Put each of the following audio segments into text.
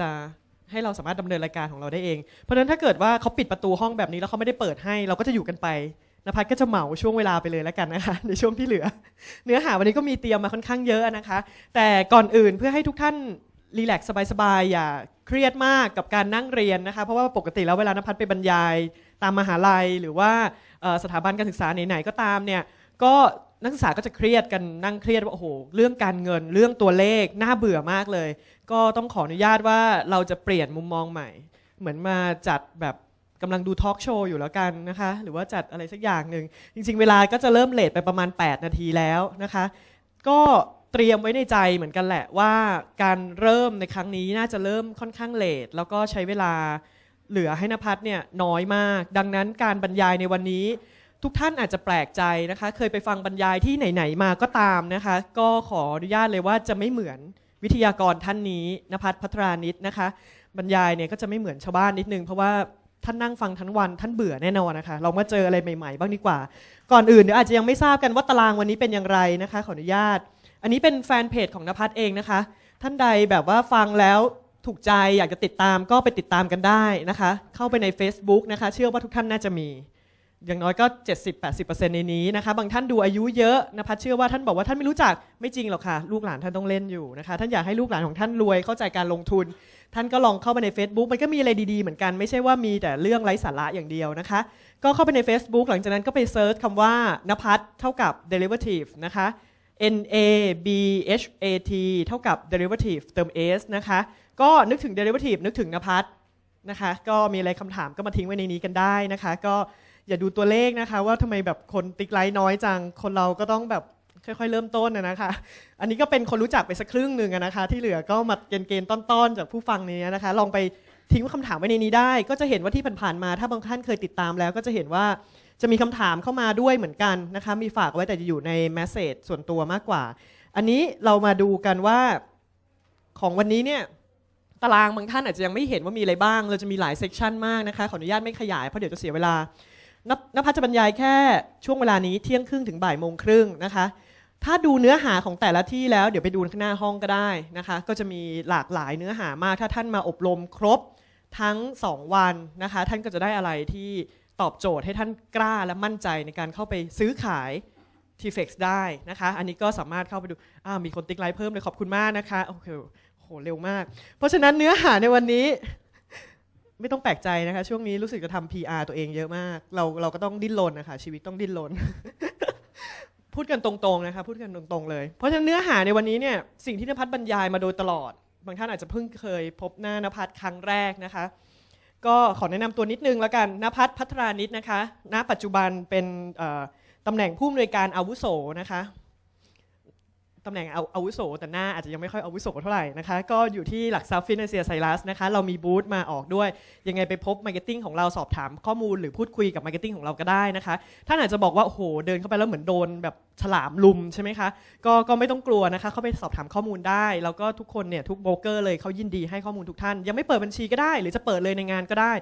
จะให้เราสามารถดำเนินรายการของเราได้เอง เพราะฉะนั้นถ้าเกิดว่าเขาปิดประตูห้องแบบนี้แล้วเขาไม่ได้เปิดให้ เราก็จะอยู่กันไปนภัสก็จะเหมาช่วงเวลาไปเลยแล้วกันนะคะในช่วงที่เหลือ เนื้อหาวันนี้ก็มีเตรียมมาค่อนข้างเยอะนะคะ แต่ก่อนอื่นเพื่อให้ทุกท่านรีแลกซ์สบายๆ อย่าเครียดมากกับการนั่งเรียนนะคะ เพราะว่าปกติแล้วเวลานภัสไปบรรยาย ตามมหาลัย หรือว่าสถาบันการศึกษาไหนๆก็ตามเนี่ยก็ นักศึกษาก็จะเครียดกันนั่งเครียดว่าโอ้โหเรื่องการเงินเรื่องตัวเลขน่าเบื่อมากเลย ก็ต้องขออนุญาตว่าเราจะเปลี่ยนมุมมองใหม่ เหมือนมาจัดแบบกำลังดูทอล์กโชว์อยู่แล้วกันนะคะ หรือว่าจัดอะไรสักอย่างหนึ่ง จริง ๆ เวลาก็จะเริ่มเลทไปประมาณ 8 นาทีแล้วนะคะ ก็เตรียมไว้ในใจเหมือนกันแหละว่าการเริ่มในครั้งนี้น่าจะเริ่มค่อนข้างเลทแล้วก็ใช้เวลาเหลือให้นภัสเนี่ยน้อยมาก ดังนั้นการบรรยายในวันนี้ ทุกท่านอาจจะแปลกใจนะคะ เคยไปฟังบรรยายที่ไหน ๆ มาก็ตามนะคะ ก็ขออนุญาตเลยว่าจะไม่เหมือนวิทยากรท่านนี้นภัสพัทรานิตนะคะ บรรยายเนี่ยก็จะไม่เหมือนชาวบ้านนิดนึง เพราะว่าท่านนั่งฟังทั้งวันท่านเบื่อแน่นอนนะคะ เรามาเจออะไรใหม่ ๆ บ้างดีกว่า ก่อนอื่นเดี๋ยวอาจจะยังไม่ทราบกันว่าตารางวันนี้เป็นอย่างไรนะคะ ขออนุญาต อันนี้เป็นแฟนเพจของนภัสเองนะคะ ท่านใดแบบว่าฟังแล้วถูกใจอยากจะติดตามก็ไปติดตามกันได้นะคะ เข้าไปใน Facebook นะคะ เชื่อว่าทุกท่านน่าจะมี อย่างน้อยก็ 70-80%ในนี้นะคะ บางท่านดูอายุเยอะนภัสเชื่อว่าท่านบอกว่าท่านไม่รู้จักไม่จริงหรอกค่ะ ลูกหลานท่านต้องเล่นอยู่นะคะ ท่านอยากให้ลูกหลานของท่านรวยเข้าใจการลงทุน ท่านก็ลองเข้าไปใน Facebook มันก็มีอะไรดีๆเหมือนกันไม่ใช่ว่ามีแต่เรื่องไร้สาระอย่างเดียวนะคะ ก็เข้าไปใน Facebook หลังจากนั้นก็ไปเซิร์ชคำว่านภัสเท่ากับ derivative นะคะ N A B H A T เท่ากับ derivative เติม s นะคะ ก็นึกถึง derivative นึกถึงนภัสนะคะ ก็มีอะไรคำถามก็มาทิ้งไว้ในนี้กันได้นะคะ ก็ อย่าดูตัวเลขนะคะ ว่าทำไมแบบคนติ๊กไลค์น้อยจัง คนเราก็ต้องแบบค่อยๆ เริ่มต้นนะคะ อันนี้ก็เป็นคนรู้จักไปสักครึ่งหนึ่งนะคะ ที่เหลือก็มาเกณฑ์ๆต้นๆ จากผู้ฟังนี้นะคะ ลองไปทิ้งคำถามไว้ในนี้ได้ ก็จะเห็นว่าที่ผ่านๆมา ถ้าบางท่านเคยติดตามแล้ว ก็จะเห็นว่าจะมีคำถามเข้ามาด้วยเหมือนกันนะคะ มีฝากไว้แต่จะอยู่ในแมสเซจส่วนตัวมากกว่า อันนี้เรามาดูกันว่าของวันนี้เนี่ยตารางบางท่านอาจจะยังไม่เห็นว่ามีอะไรบ้าง เราจะมีหลายเซกชันมากนะคะ ขออนุญาตไม่ขยายเพราะเดี๋ยวจะเสียเวลา นภัสจะบรรยายแค่ช่วงเวลานี้เที่ยงครึ่งถึงบ่ายโมงครึ่งนะคะ ถ้าดูเนื้อหาของแต่ละที่แล้วเดี๋ยวไปดูข้างหน้าห้องก็ได้นะคะ ก็จะมีหลากหลายเนื้อหามากถ้าท่านมาอบรมครบทั้ง 2 วันนะคะ ท่านก็จะได้อะไรที่ตอบโจทย์ให้ท่านกล้าและมั่นใจในการเข้าไปซื้อขาย t f e x ได้นะคะ อันนี้ก็สามารถเข้าไปดูอ้ามีคนติ๊กไลค์เพิ่มเลยขอบคุณมากนะคะโอเคโหเร็วมาก เพราะฉะนั้นเนื้อหาในวันนี้ ไม่ต้องแปลกใจนะคะ ช่วงนี้รู้สึกจะทำ PR ตัวเองเยอะมาก เราเราก็ต้องดิ้นรนนะคะชีวิตต้องดิ้นรนพูดกันตรงๆนะคะพูดกันตรงๆเลย เพราะฉะนั้นเนื้อหาในวันนี้เนี่ยสิ่งที่นภัสบรรยายมาโดยตลอด บางท่านอาจจะเพิ่งเคยพบหน้านภัสครั้งแรกนะคะ ก็ขอแนะนำตัวนิดนึงแล้วกันนภัสพัฒรานิดนะคะณปัจจุบันเป็นเอ่อตำแหน่งผู้อำนวยการอาวุโสนะคะ ตำแหน่งอาอาวุโสแต่หน้าอาจจะยังไม่ค่อยอาวุโสเท่าไหร่นะคะ ก็อยู่ที่หลักทรัพย์ฟินแลนเซียไซรัสนะคะ เรามีบูธมาออกด้วย ยังไงไปพบมาร์เก็ตติ้งของเราสอบถามข้อมูลหรือพูดคุยกับมาร์เก็ตติ้งของเราก็ได้นะคะท่านอาจจะบอกว่า โอ้โห เดินเข้าไปแล้วเหมือนโดนแบบฉลามลุมใช่ไหมคะ ก็ก็ไม่ต้องกลัวนะคะ เข้าไปสอบถามข้อมูลได้ แล้วก็ทุกคนเนี่ยทุกโบรกเกอร์เลยเขายินดีให้ข้อมูลทุกท่าน ยังไม่เปิดบัญชีก็ได้ หรือจะเปิดเลยในงานก็ได้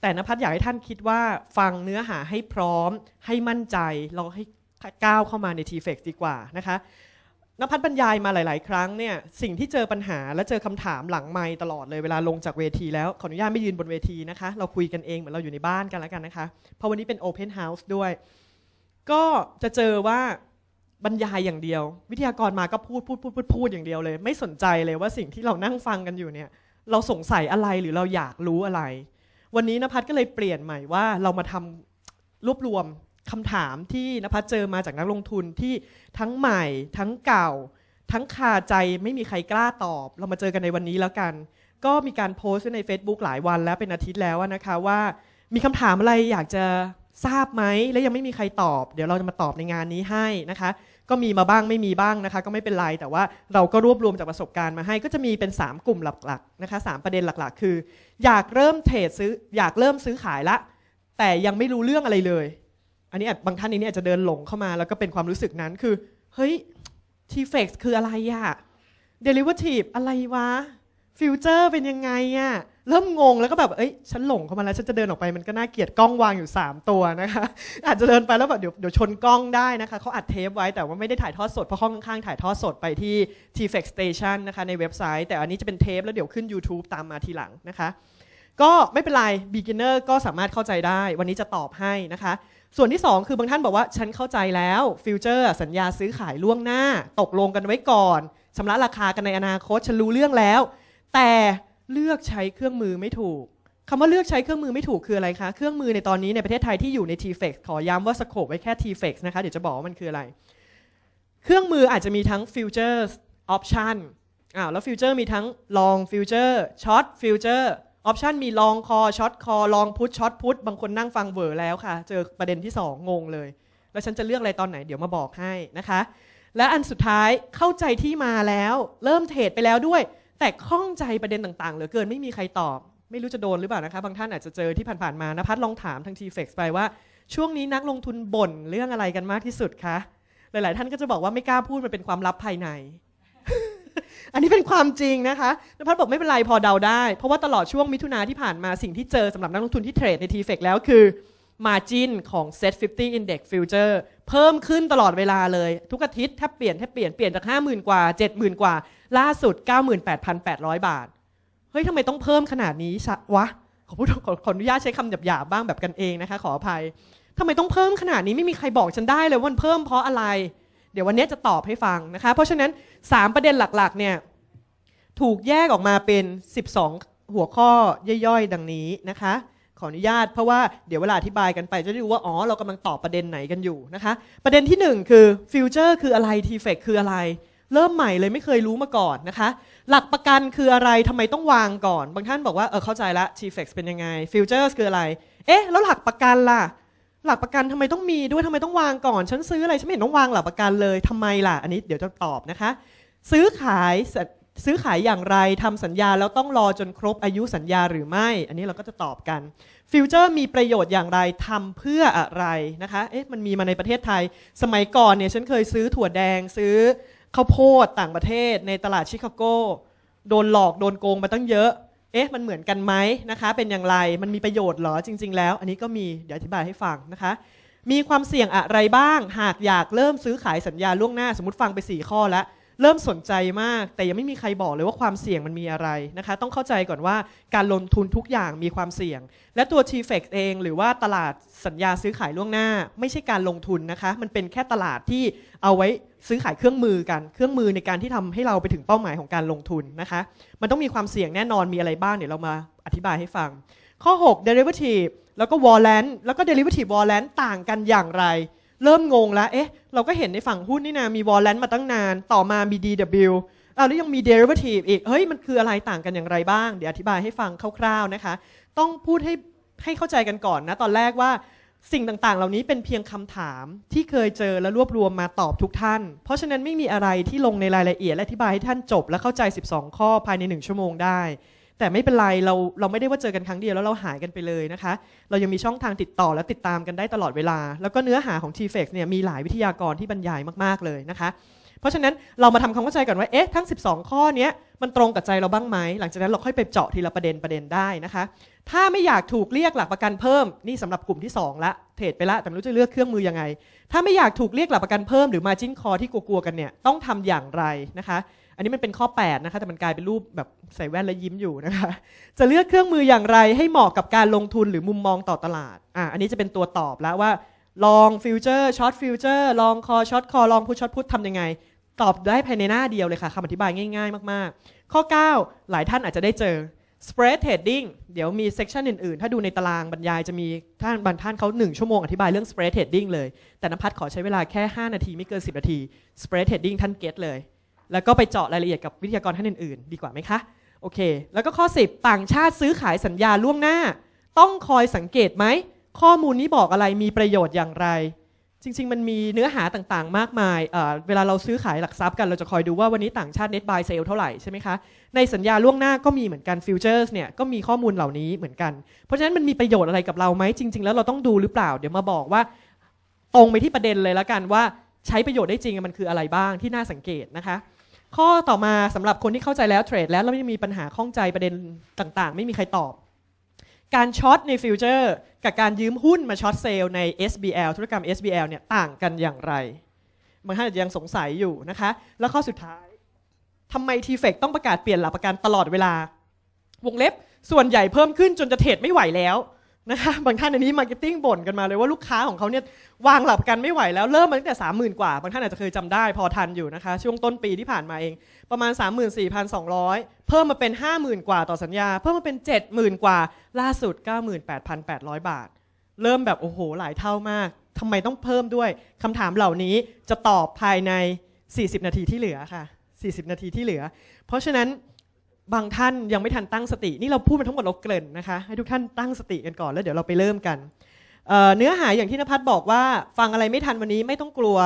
แต่นภัสอยากให้ท่านคิดว่าฟังเนื้อหาให้พร้อมให้มั่นใจเราให้ก้าวเข้ามาใน t f e x ดีกว่านะคะ นภัสบรรยายมาหลาย ๆ ครั้งเนี่ยสิ่งที่เจอปัญหาและเจอคำถามหลังไมค์ตลอดเลยเวลาลงจากเวทีแล้วขออนุญาตไม่ยืนบนเวทีนะคะ เราคุยกันเองเหมือนเราอยู่ในบ้านกันแล้วกันนะคะเพราะวันนี้เป็น Open House ด้วย ก็จะเจอว่าบรรยายอย่างเดียว วิทยากรมาก็พูดพูดพูดพูดพูดอย่างเดียวเลย ไม่สนใจเลยว่าสิ่งที่เรานั่งฟังกันอยู่เนี่ย เราสงสัยอะไรหรือเราอยากรู้อะไร วันนี้นภัสก็เลยเปลี่ยนใหม่ว่าเรามาทำรวบรวม คำถามที่นภัสเจอมาจากนักลงทุนที่ทั้งใหม่ทั้งเก่า ทั้งคาใจไม่มีใครกล้าตอบ เรามาเจอกันในวันนี้แล้วกัน ก็มีการโพสต์ไว้ใน Facebook หลายวันแล้วเป็นอาทิตย์แล้วนะคะว่า มีคำถามอะไรอยากจะทราบไหมและยังไม่มีใครตอบ เดี๋ยวเราจะมาตอบในงานนี้ให้นะคะ ก็มีมาบ้างไม่มีบ้างนะคะ ก็ไม่เป็นไรแต่ว่าเราก็รวบรวมจากประสบการณ์มาให้ ก็จะมีเป็น 3 กลุ่มหลักๆนะคะสามประเด็นหลักๆ คือ อยากเริ่มเทรดซื้ออยากเริ่มซื้อขายละ แต่ยังไม่รู้เรื่องอะไรเลย อันนี้บางท่านนี้อาจจะเดินหลงเข้ามา แล้วก็เป็นความรู้สึกนั้นคือ เฮ้ย t f e x คืออะไรอะ derivative อะไรวะ future เป็นยังไงอะเริ่มงงแล้วก็แบบ เอ้ย ฉันหลงเข้ามาแล้ว ฉันจะเดินออกไปมันก็น่าเกลียดกล้องวางอยู่ 3 ตัวนะคะ อาจจะเดินไปแล้วแบบเดี๋ยวเดี๋ยวชนกล้องได้นะคะเขาอัดเทปไว้แต่ว่าไม่ได้ถ่ายทอดสด เพราะห้องข้างๆถ่ายทอดสดไปที่ TFX Station นะคะในเว็บไซต์ แต่อันนี้จะเป็นเทปแล้วเดี๋ยวขึ้น YouTube ตามมาทีหลังนะคะ ก็ไม่เป็นไร beginner ก็สามารถเข้าใจได้ วันนี้จะตอบให้นะคะ ส่วนที่ 2 คือบางท่านบอกว่าฉันเข้าใจแล้วฟิวเจอร์สัญญาซื้อขายล่วงหน้า ตกลงกันไว้ก่อนชำระราคากันในอนาคตฉันรู้เรื่องแล้ว แต่เลือกใช้เครื่องมือไม่ถูกคำว่าเลือกใช้เครื่องมือไม่ถูกคืออะไรคะ เครื่องมือในตอนนี้ในประเทศไทยที่อยู่ใน TFX ขอย้ำว่าสโคปไว้แค่ TFX นะคะ เดี๋ยวจะบอกว่ามันคืออะไร เครื่องมืออาจจะมีทั้ง futures option อ้าวแล้ว future มีทั้ง long future short future option มี long call short call long put short put บางคนนั่งฟังเวอร์แล้วค่ะ เจอประเด็นที่ 2 งงเลย แล้วฉันจะเลือกอะไรตอนไหนเดี๋ยวมาบอกให้นะคะ และอันสุดท้ายเข้าใจที่มาแล้ว เริ่มเทรดไปแล้วด้วย แต่ข้องใจประเด็นต่างๆเหลือเกินไม่มีใครตอบ ไม่รู้จะโดนหรือเปล่านะคะ บางท่านอาจจะเจอที่ผ่านๆมานภัสลองถามทาง t f e x ไปว่า ช่วงนี้นักลงทุนบ่นเรื่องอะไรกันมากที่สุดคะหลายๆ ท่านก็จะบอกว่าไม่กล้าพูดมันเป็นความลับภายใน อันนี้เป็นความจริงนะคะนภัสบอกไม่เป็นไรพอเดาได้ เพราะว่าตลอดช่วงมิถุนาที่ผ่านมาสิ่งที่เจอสำหรับนักลงทุนที่เทรดใน t f e x แล้วคือ Margin ของ Set 50 Index Future เพิ่มขึ้นตลอดเวลาเลย ทุกอาทิตย์แทบเปลี่ยนแทบเปลี่ยนเปลี่ยนจาก 50,000 กว่า 70,000 กว่า ล่าสุด 98,800 บาท เฮ้ยทำไมต้องเพิ่มขนาดนี้ชะวะ ขอพูดขอขออนุญาตใช้คำหยาบๆบ้างแบบกันเองนะคะ ขออภัยทำไมต้องเพิ่มขนาดนี้ไม่มีใครบอกฉันได้เลยว่ามันเพิ่มเพราะอะไร เดี๋ยววันนี้จะตอบให้ฟังนะคะ เพราะฉะนั้น 3 ประเด็นหลักๆเนี่ยถูกแยกออกมาเป็น 12 หัวข้อย่อยๆ ดังนี้นะคะ ขออนุญาตเพราะว่าเดี๋ยวเวลาอธิบายกันไปจะได้รู้ว่า อ๋อ เรากำลังตอบประเด็นไหนกันอยู่นะคะ ประเด็นที่ 1 คือฟิวเจอร์คืออะไรทีเฟกคืออะไร เริ่มใหม่เลยไม่เคยรู้มาก่อนนะคะ หลักประกันคืออะไรทำไมต้องวางก่อน บางท่านบอกว่าเออเข้าใจละทีเฟกเป็นยังไงฟิวเจอร์คืออะไร เอ๊ะแล้วหลักประกันล่ะ หลักประกันทำไมต้องมีด้วยทำไมต้องวางก่อน ฉันซื้ออะไรฉันไม่เห็นต้องวางหลักประกันเลยทำไมล่ะ อันนี้เดี๋ยวจะตอบนะคะ ซื้อขายซื้อขายอย่างไรทำสัญญาแล้วต้องรอจนครบอายุสัญญาหรือไม่ อันนี้เราก็จะตอบกันฟิวเจอร์มีประโยชน์อย่างไรทำเพื่ออะไรนะคะเอ๊ะมันมีมาในประเทศไทย สมัยก่อนเนี่ยฉันเคยซื้อถั่วแดงซื้อข้าวโพดต่างประเทศในตลาดชิคาโกโดนหลอกโดนโกงมาตั้งเยอะ เอ๊ะมันเหมือนกันไหมนะคะ เป็นอย่างไรมันมีประโยชน์หรอจริง ๆ แล้ว อันนี้ก็มีเดี๋ยวอธิบายให้ฟังนะคะ มีความเสี่ยงอะไรบ้าง หากอยากเริ่มซื้อขายสัญญาล่วงหน้าสมมติฟังไป 4 ข้อแล้ว เริ่มสนใจมาก แต่ยังไม่มีใครบอกเลยว่าความเสี่ยงมันมีอะไรนะคะ ต้องเข้าใจก่อนว่าการลงทุนทุกอย่างมีความเสี่ยง และตัว t f e x เองหรือว่าตลาดสัญญาซื้อขายล่วงหน้า ไม่ใช่การลงทุนนะคะ มันเป็นแค่ตลาดที่เอาไว้ซื้อขายเครื่องมือกัน เครื่องมือในการที่ทำให้เราไปถึงเป้าหมายของการลงทุนนะคะ มันต้องมีความเสี่ยงแน่นอนมีอะไรบ้างเดี๋ยวเรามาอธิบายให้ฟัง ข้อ 6 derivative แล้วก็ warrant แล้วก็ derivative warrant ต่างกันอย่างไร เริ่มงงแล้วเอ๊ะ เราก็เห็นในฝั่งหุ้นนี่นะมี warrant มาตั้งนาน ต่อมามี DW อ้าวแล้วยังมี derivative อีก เฮ้ย มันคืออะไรต่างกันอย่างไรบ้าง เดี๋ยวอธิบายให้ฟังคร่าวๆนะคะ ต้องพูดให้ให้เข้าใจกันก่อนนะ ตอนแรกว่าสิ่งต่างๆ เหล่านี้เป็นเพียงคำถามที่เคยเจอและรวบรวมมาตอบทุกท่าน เพราะฉะนั้นไม่มีอะไรที่ลงในรายละเอียดและอธิบายให้ท่านจบและเข้าใจ 12 ข้อภายใน 1 ชั่วโมงได้ แต่ไม่เป็นไรเราเราไม่ได้ว่าเจอกันครั้งเดียวแล้วเราหายกันไปเลยนะคะ เรายังมีช่องทางติดต่อและติดตามกันได้ตลอดเวลา แล้วก็เนื้อหาของ t f e x เนี่ยมีหลายวิทยากรที่บรรยายมากๆเลยนะคะ เพราะฉะนั้นเรามาทำความเข้าใจก่อนว่าเอ๊ะทั้ง 12 ข้อนี้มันตรงกับใจเราบ้างไหมหลังจากนั้นเราค่อยไปเจาะทีละประเด็นประเด็นได้นะคะ ถ้าไม่อยากถูกเรียกหลักประกันเพิ่มนี่สำหรับกลุ่มที่ 2 ละเทรดไปละแต่ไม่รู้จะเลือกเครื่องมือยังไง ถ้าไม่อยากถูกเรียกหลักประกันเพิ่มหรือ margin call ที่กลัวๆกันเนี่ยต้องทำอย่างไรนะคะ อันนี้มันเป็นข้อ 8 นะคะ แต่มันกลายเป็นรูปแบบใส่แว่นแล้วยิ้มอยู่นะคะ จะเลือกเครื่องมืออย่างไรให้เหมาะกับการลงทุนหรือมุมมองต่อตลาดอะอันนี้จะเป็นตัวตอบแล้วว่าลองฟิวเจอร์ช็อตฟิวเจอร์ลองคอช็อตคอลองพุชช็อตพุททำยังไง ตอบได้ภายในหน้าเดียวเลยค่ะคำอธิบายง่าย ๆ มากๆ ข้อ 9 หลายท่านอาจจะได้เจอ spread trading เดี๋ยวมีเซกชันอื่นๆ ถ้าดูในตารางบรรยายจะมีท่านบางท่านเขา 1 ชั่วโมงอธิบายเรื่อง spread trading เลย แต่นภัสขอใช้เวลาแค่ 5 นาทีไม่เกิน 10 นาที spread trading ท่านเก็ตเลย แล้วก็ไปเจาะรายละเอียดกับวิทยากรท่านอื่นๆ ดีกว่าไหมคะ โอเค แล้วก็ข้อ 10 ต่างชาติซื้อขายสัญญาล่วงหน้า ต้องคอยสังเกตไหม ข้อมูลนี้บอกอะไรมีประโยชน์อย่างไร จริง ๆ มันมีเนื้อหาต่างๆ มากมายเเวลาเราซื้อขายหลักทรัพย์กันเราจะคอยดูว่าวันนี้ต่างชาติ net buy sale เท่าไหร่ใช่ไหมคะ ในสัญญาล่วงหน้าก็มีเหมือนกัน futures เนี่ยก็มีข้อมูลเหล่านี้เหมือนกัน เพราะฉะนั้นมันมีประโยชน์อะไรกับเราไหมจริง ๆ แล้วเราต้องดูหรือเปล่า เดี๋ยวมาบอกว่าตรงไปที่ประเด็นเลยแล้วกันว่า ใช้ประโยชน์ได้จริงมันคืออะไรบ้างที่น่าสังเกตนะคะ ข้อต่อมาสำหรับคนที่เข้าใจแล้วเทรดแล้วแล้วไม่มีปัญหาข้องใจประเด็นต่างๆ ไม่มีใครตอบ การช็อตในฟิวเจอร์กับการยืมหุ้นมาช็อตเซลล์ใน SBL ธุรกรรม SBL เนี่ยต่างกันอย่างไรบางท่านอาจจะยังสงสัยอยู่นะคะ แล้วข้อสุดท้ายทำไมทีเฟกต้องประกาศเปลี่ยนหลักประกันตลอดเวลา วงเล็บส่วนใหญ่เพิ่มขึ้นจนจะเทรดไม่ไหวแล้ว นะคะบางท่านอันนี้มาร์เก็ตติ้งบ่นกันมาเลยว่าลูกค้าของเขาเนี่ยวางหลักประกันไม่ไหวแล้วเริ่มมาตั้งแต่30,000 กว่า บางท่านอาจจะเคยจำได้พอทันอยู่นะคะ ช่วงต้นปีที่ผ่านมาเอง ประมาณ 34,200 เพิ่มมาเป็น 50,000 กว่าต่อสัญญา เพิ่มมาเป็น 70,000 กว่า ล่าสุด 98,800 บาท เริ่มแบบโอ้โหหลายเท่ามากทำไมต้องเพิ่มด้วยคำถามเหล่านี้จะตอบภายใน 40 นาทีที่เหลือค่ะ 40 นาทีที่เหลือ เพราะฉะนั้น บางท่านยังไม่ทันตั้งสติ นี่เราพูดมาทั้งหมดเราเกริ่นนะคะ ให้ทุกท่านตั้งสติกันก่อนแล้วเดี๋ยวเราไปเริ่มกันเเนื้อหาอย่างที่นภัสบอกว่าฟังอะไรไม่ทันวันนี้ไม่ต้องกลัว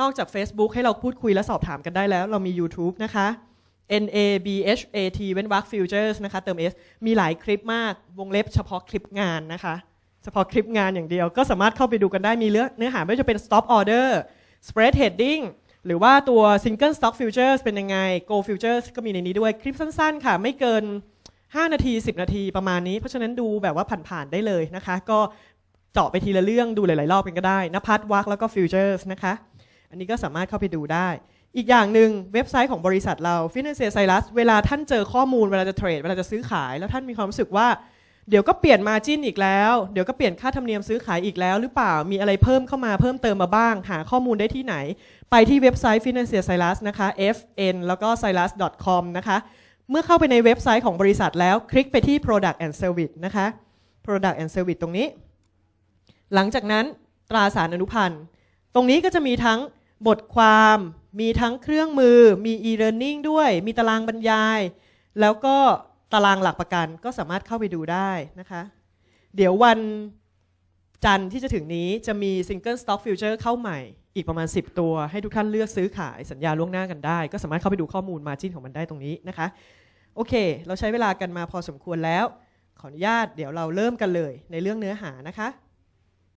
นอกจาก Facebook ให้เราพูดคุยและสอบถามกันได้แล้ว เรามี YouTube นะคะ N A B H A T เว้นวรรค Futures นะคะ เติม S มีหลายคลิปมาก วงเล็บเฉพาะคลิปงานนะคะ เฉพาะคลิปงานอย่างเดียว ก็สามารถเข้าไปดูกันได้มีเนื้อเนื้อหาไม่ว่าจะเป็น stop order spread heading หรือว่าตัว single stock futures เป็นยังไง go futures ก็มีในนี้ด้วยคลิปสั้นๆ ค่ะ ไม่เกิน 5 นาที 10 นาทีประมาณนี้ เพราะฉะนั้นดูแบบว่าผ่านๆได้เลยนะคะ ก็เจาะไปทีละเรื่องดูหลายๆ รอบกันก็ได้นภัทวักแล้วก็ futures นะคะ อันนี้ก็สามารถเข้าไปดูได้ อีกอย่างหนึ่งเว็บไซต์ของบริษัทเรา Financial Cyrus เวลาท่านเจอข้อมูลเวลาจะเทรดเวลาจะซื้อขาย แล้วท่านมีความรู้สึกว่า เดี๋ยวก็เปลี่ยนมาจิ้นอีกแล้ว เดี๋ยวก็เปลี่ยนค่าธรรมเนียมซื้อขายอีกแล้ว หรือเปล่ามีอะไรเพิ่มเข้ามาเพิ่มเติมมาบ้าง หาข้อมูลได้ที่ไหน ไปที่เว็บไซต์ Financial Cyrus นะคะ fn แล้วก็ cyrus.com นะคะเมื่อเข้าไปในเว็บไซต์ของบริษัทแล้วคลิกไปที่ Product and Service นะคะ Product and Service ตรงนี้ หลังจากนั้นตราสารอนุพันธ์ตรงนี้ก็จะมีทั้งบทความมีทั้งเครื่องมือ มี e-learning ด้วย มีตารางบรรยาย แล้วก็ ตารางหลักประกันก็สามารถเข้าไปดูได้นะคะ เดี๋ยววันจันทร์ที่จะถึงนี้จะมี Single Stock Future เข้าใหม่ อีกประมาณ 10 ตัว ให้ทุกท่านเลือกซื้อขายสัญญาล่วงหน้ากันได้ ก็สามารถเข้าไปดูข้อมูลมาจิ้นของมันได้ตรงนี้นะคะ โอเค เราใช้เวลากันมาพอสมควรแล้ว ขออนุญาตเดี๋ยวเราเริ่มกันเลยในเรื่องเนื้อหานะคะ